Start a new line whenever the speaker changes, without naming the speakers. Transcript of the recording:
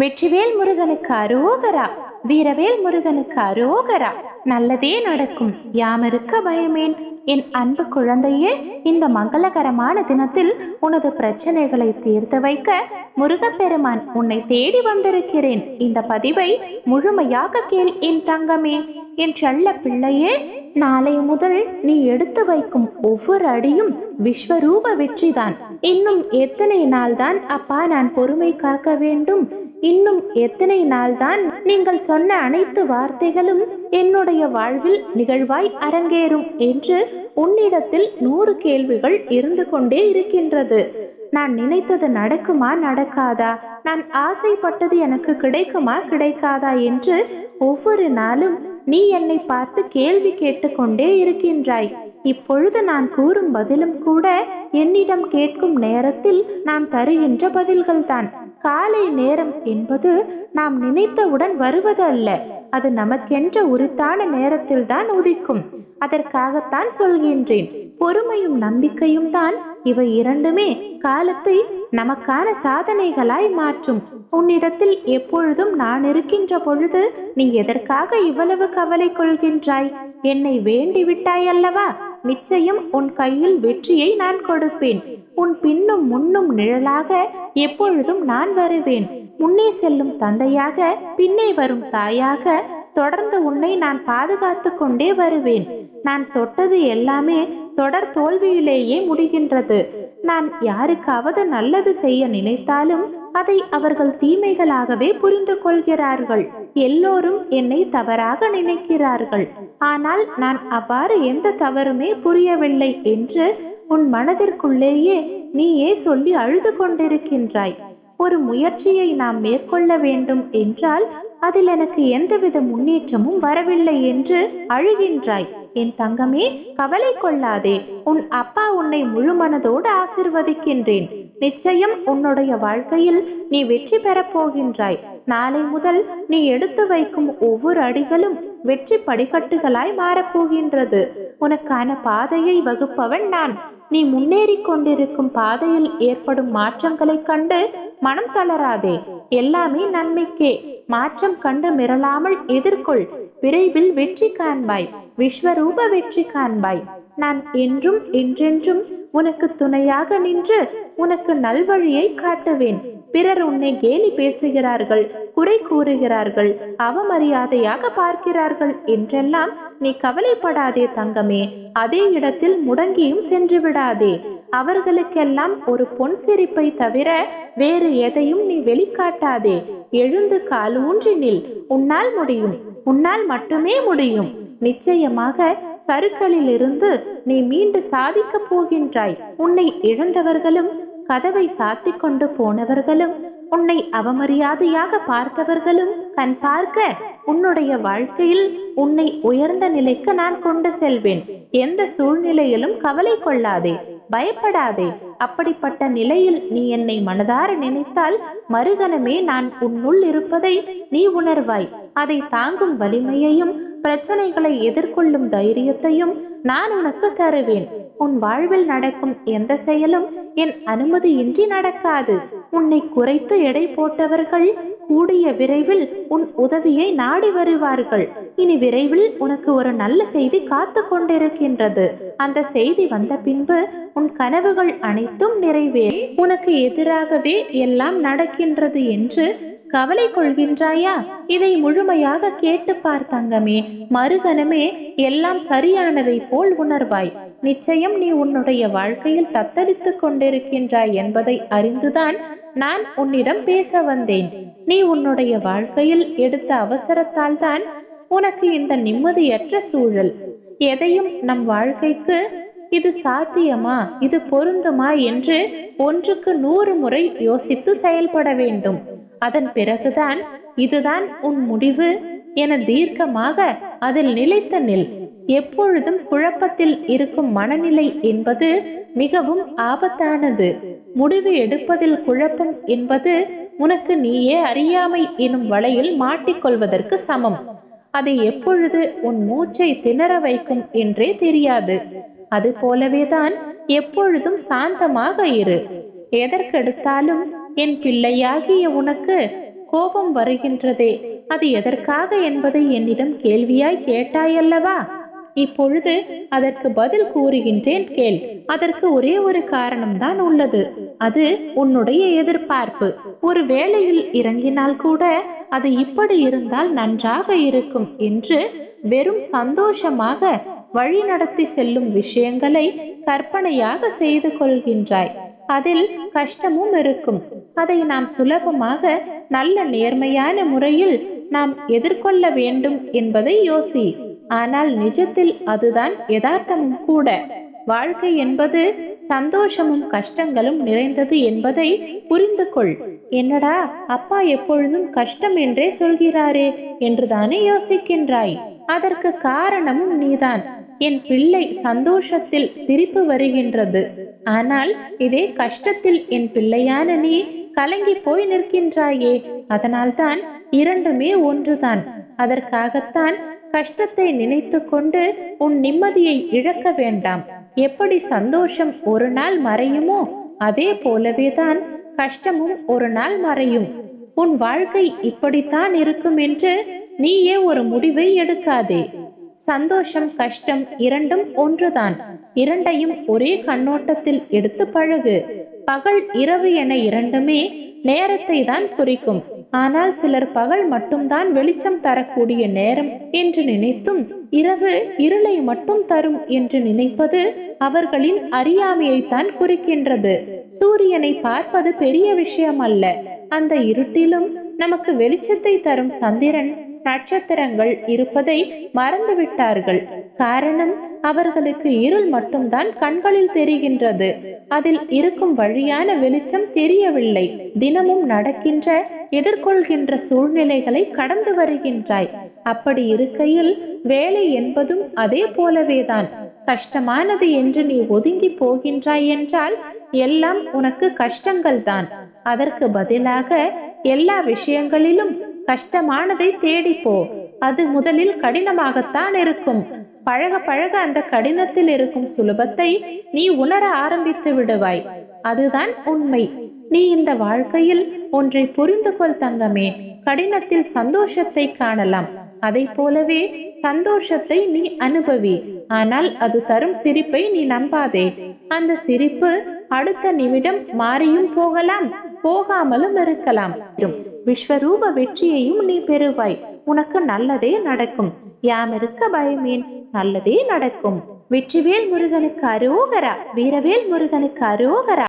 வெற்றிவேல் முருகனுக்கு அரோகரா வீரவேல் முருகனுக்கு அரோகரா நல்லதே நடக்கும் யாமருக்க பயமேன். என் அன்பு குழந்தையே இந்த மங்களகரமான தினத்தில் உனது பிரச்சனைகளை தீர்த்து வைக்க முருகப்பெருமான் உன்னை தேடி வந்திருக்கிறேன். இந்த பதிவை முழுமையாக கேள் என் தங்கமே என் செல்ல பிள்ளையே நாளை முதல் நீ எடுத்து வைக்கும் ஒவ்வொரு அடியும் விஸ்வரூப வெற்றிதான். இன்னும் எத்தனை நாள்தான் அப்பா நான் பொறுமை காக்க வேண்டும்? இன்னும் எத்தனை நாள்தான் நீங்கள் சொன்ன அனைத்து வார்த்தைகளும் என்னுடைய வாழ்வில் நிகழ்வாய் அரங்கேறும் என்று உன்னிடத்தில் நூறு கேள்விகள் இருந்து கொண்டே இருக்கின்றது. நான் நினைத்தது நடக்குமா நடக்காதா? நான் ஆசைப்பட்டது எனக்கு கிடைக்குமா கிடைக்காதா என்று ஒவ்வொரு நாளும் நீ என்னை பார்த்து கேள்வி கேட்டுக்கொண்டே இருக்கின்றாய். இப்பொழுது நான் கூறும் பதிலும் கூட என்னிடம் கேட்கும் நேரத்தில் நான் தருகின்ற பதில்கள்தான். காலை நேரம் என்பது நாம் நினைத்தவுடன் வருவது அல்ல அது நமக்கென்ற உரித்தான நேரத்தில் தான் உதிக்கும். அதற்காகத்தான் சொல்கின்றேன். பொறுமையும் நம்பிக்கையும் தான் இவை இரண்டுமே காலத்தை நமக்கான சாதனைகளாய் மாற்றும். உன்னிடத்தில் எப்பொழுதும் நான் இருக்கின்ற பொழுது நீ எதற்காக இவ்வளவு கவலை கொள்கின்றாய்? என்னை வேண்டி விட்டாய் அல்லவா? நிச்சயம் உன் கையில் வெற்றியை நான் கொடுப்பேன். உன் பின்னும் முன்னும் நிழலாக எப்பொழுதும் நான் வருவேன். முன்னே செல்லும் தந்தையாக பின்னே வரும் தாயாக தொடர்ந்து உன்னை நான் பாதுகாத்து கொண்டே வருவேன். நான் தொட்டது எல்லாமே தொடர் தோல்வியிலேயே முடிகின்றது. நான் யாருக்காவது நல்லது செய்ய நினைத்தாலும் அதை அவர்கள் தீமைகளாகவே புரிந்து கொள்கிறார்கள். எல்லோரும் என்னை தவறாக நினைக்கிறார்கள். ஆனால் நான் அவ்வாறு எந்த தவறுமே புரியவில்லை என்று உன் மனதிற்குள்ளேயே நீயே சொல்லி அழுது கொண்டிருக்கின்றாய். ஒரு முயற்சியை நாம் மேற்கொள்ள வேண்டும் என்றால் அதில் எனக்கு எந்தவித முன்னேற்றமும் வரவில்லை என்று அழுகின்றாய். என் தங்கமே கவலை கொள்ளாதே. உன் அப்பா உன்னை முழு மனதோடு ஆசிர்வதிக்கின்றேன். நிச்சயம் உன்னுடைய வாழ்க்கையில் நீ வெற்றி பெறப் போகின்றாய். நாளை முதல் நீ எடுத்து வைக்கும் ஒவ்வொரு அடிகளும் வெற்றி படிக்கட்டுகளாய் மாறப்போகின்றது உனக்கான பாதையை வகுப்பவன் நான். நீ முன்னேறி கொண்டிருக்கும் பாதையில் ஏற்படும் மாற்றங்களைக் கண்டு மனம் தளராதே. எல்லாமே நன்மைக்கே. மாற்றம் கண்டு மிரளாமல் எதிர்கொள். விரைவில் வெற்றி காண்பாய். விஸ்வரூப வெற்றி காண்பாய். நான் என்றும் என்றென்றும் உனக்கு துணையாக நின்று உனக்கு நல்வழியை காட்டுவேன். பிறர் உன்னை கேலி பேசுகிறார்கள் குறை கூறுகிறார்கள் அவமரியாதையாக பார்க்கிறார்கள் என்றெல்லாம் நீ கவலைப்படாதே தங்கமே. அதே இடத்தில் முடங்கியும் சென்று விடாதே. அவர்களுக்கெல்லாம் ஒரு பொன் சிரிப்பை தவிர வேறு எதையும் நீ வெளிக்காட்டாதே. எழுந்து கால் ஊன்றி நில். உன்னால் முடியும். உன்னால் மட்டுமே முடியும். நிச்சயமாக சருக்களிலிருந்து நீ மீண்டு சாதிக்க போகின்றாய். உன்னை இழந்தவர்களும் கதவை சாத்தி கொண்டு போனவர்களும் உன்னை அவமரியாதையாக பார்த்தவர்களும் கண் பார்க்க உன்னுடைய வாழ்க்கையில் உன்னை உயர்ந்த நிலைக்கு நான் கொண்டு செல்வேன். எந்த சூழ்நிலையிலும் கவலை கொள்ளாதே. பயப்படாதே. அப்படிப்பட்ட நிலையில் நீ என்னை மனதார நினைத்தால் மறுகணமே நான் உன்னுள் இருப்பதை நீ உணர்வாய். அதை தாங்கும் வலிமையையும் பிரச்சனைகளை எதிர்கொள்ளும் தைரியத்தையும் நான் உனக்கு தருவேன். உன் வாழ்வில் நடக்கும் எந்த செயலும் என் அனுமதியின்றி நடக்காது. உன்னை குறைத்து எடை போட்டவர்கள் கூடிய விரைவில் உன் உதவியை நாடி வருவார்கள். இனி விரைவில் உனக்கு ஒரு நல்ல செய்தி காத்து கொண்டிருக்கின்றது. அந்த செய்தி வந்த பின்பு உன் கனவுகள் அனைத்தும் நிறைவேறி உனக்கு எதிராகவே எல்லாம் நடக்கின்றது என்று கவலை கொள்கின்றாயா? இதை முழுமையாக கேட்டு பார் தங்கமே. மறுகணமே எல்லாம் சரியானதை போல் உணர்வாய். நிச்சயம் நீ உன்னுடைய வாழ்க்கையில் தத்தளித்துக் கொண்டிருக்கின்றாய் என்பதை அறிந்துதான் நான் உன்னிடம் பேச வந்தேன். நீ உன்னுடைய வாழ்க்கையில் எடுத்த அவசரத்தால் தான் உனக்கு இந்த நிம்மதியற்ற சூழல். எதையும் நம் வாழ்க்கைக்கு இது சாத்தியமா? இது பொருந்துமா? என்று ஒன்றுக்கு நூறு முறை யோசித்து செயல்பட வேண்டும். அதன் பிறகுதான் இதுதான் உன் முடிவு? என தீர்க்கமாக அதில் நிலைத்த நில். எப்பொழுதும் குழப்பத்தில் இருக்கும் மனநிலை என்பது மிகவும் ஆபத்தானது. முடிவு எடுப்பதில் குழப்பம் என்பது உனக்கு நீயே அறியாமை எனும் வலையில் மாட்டிக்கொள்வதற்கு சமம். அதை எப்பொழுது உன் மூச்சை திணற வைக்கும் என்றே தெரியாது. அது போலவேதான் எப்பொழுதும் சாந்தமாக இரு. எதற்கெடுத்தாலும் என் பிள்ளையாகிய உனக்கு கோபம் வருகின்றதே. அது எதற்காக என்பதை என்னிடம் கேள்வியாய் கேட்டாயல்லவா? இப்பொழுது அதற்கு பதில் கூறுகின்றேன் கேள். அதற்கு ஒரே ஒரு காரணம்தான் உள்ளது. அது உன்னுடைய எதிர்பார்ப்பு. ஒரு வேளையில் இறங்கினால் கூட அது இப்படி இருந்தால் நன்றாக இருக்கும் என்று வெறும் சந்தோஷமாக வழி நடத்தி செல்லும் விஷயங்களை கற்பனையாக செய்து கொள்கின்றாய். அதில் கஷ்டமும் இருக்கும். அதை நாம் சுலபமாக நல்ல நேர்மையான முறையில் நாம் எதிர்கொள்ள வேண்டும் என்பதை யோசி. ஆனால் நிஜத்தில் அதுதான் யதார்த்தமும் கூட. வாழ்க்கை என்பது சந்தோஷமும் கஷ்டங்களும் நிறைந்தது என்பதை புரிந்து கொள் என்னடா அப்பா எப்பொழுதும் கஷ்டம் என்றே சொல்கிறாரே என்றுதானே யோசிக்கின்றாய். அதற்கு காரணமும் நீதான். என் பிள்ளை சந்தோஷத்தில் சிரிப்பு வருகின்றது. ஆனால் இதே கஷ்டத்தில் என் பிள்ளையான நீ கலங்கி போய் நிற்கின்றாயே. அதனால்தான் இரண்டுமே ஒன்றுதான். அதற்காகத்தான் கஷ்டத்தை நினைத்து கொண்டு உன் நிம்மதியை இழக்க வேண்டாம். எப்படி சந்தோஷம் ஒரு நாள் மறையுமோ அதே போலவே தான் கஷ்டமும் ஒரு நாள் மறையும். உன் வாழ்க்கை இப்படித்தான் இருக்கும் என்று நீயே ஒரு முடிவை எடுக்காதே. சந்தோஷம் கஷ்டம் இரண்டும் ஒன்றுதான். இரண்டையும் ஒரே கண்ணோட்டத்தில் எடுத்து பழகு. பகல் இரவு என இரண்டுமே நேரத்தை தான் குறிக்கும். ஆனால் சிலர் பகல் மட்டும்தான் வெளிச்சம் தரக்கூடிய நேரம் என்று நினைத்தும் இரவு இருளை மட்டும் தரும் என்று நினைப்பது அவர்களின் அறியாமையைத்தான் குறிக்கின்றது. சூரியனை பார்ப்பது பெரிய விஷயம் அல்ல அந்த இருட்டிலும் நமக்கு வெளிச்சத்தை தரும் சந்திரன் நட்சத்திரங்கள் இருப்பதை மறந்துவிட்டார்கள். காரணம் அவர்களுக்கு இருள் மட்டும்தான் கண்களில் தெரிகின்றது. அதில் இருக்கும் வழியான வெளிச்சம் தெரியவில்லை. தினமும் நடக்கின்ற எதிர்கொள்கின்ற சூழ்நிலைகளை கடந்து வருகின்றாய். அப்படி இருக்கையில் வேலை என்பதும் அதே போலவேதான். கஷ்டமானது என்று நீ ஒதுங்கி போகின்றாய் என்றால் எல்லாம் உனக்கு கஷ்டங்கள் தான் அதற்கு பதிலாக எல்லா விஷயங்களிலும் கஷ்டமானதை தேடிப்போ அது முதலில் கடினமாகத்தான் இருக்கும். பழக பழக அந்த கடினத்தில் இருக்கும் சுலபத்தை நீ உணர ஆரம்பித்து விடுவாய். அதுதான் உண்மை. நீ இந்த வாழ்க்கையில் ஒன்றை புரிந்து கொள் தங்கமே. கடினத்தில் சந்தோஷத்தை காணலாம். அதை போலவே சந்தோஷத்தை நீ அனுபவி. ஆனால் அது தரும் சிரிப்பை நீ நம்பாதே. அந்த சிரிப்பு அடுத்த நிமிடம் மாறியும் போகலாம் போகாமலும் இருக்கலாம். விஸ்வரூப வெற்றியையும் நீ பெறுவாய். உனக்கு நல்லதே நடக்கும். யாம் இருக்க பயமேன் நல்லதே நடக்கும். வெற்றிவேல் முருகனுக்கு அரோகரா வீரவேல் முருகனுக்கு அரோகரா.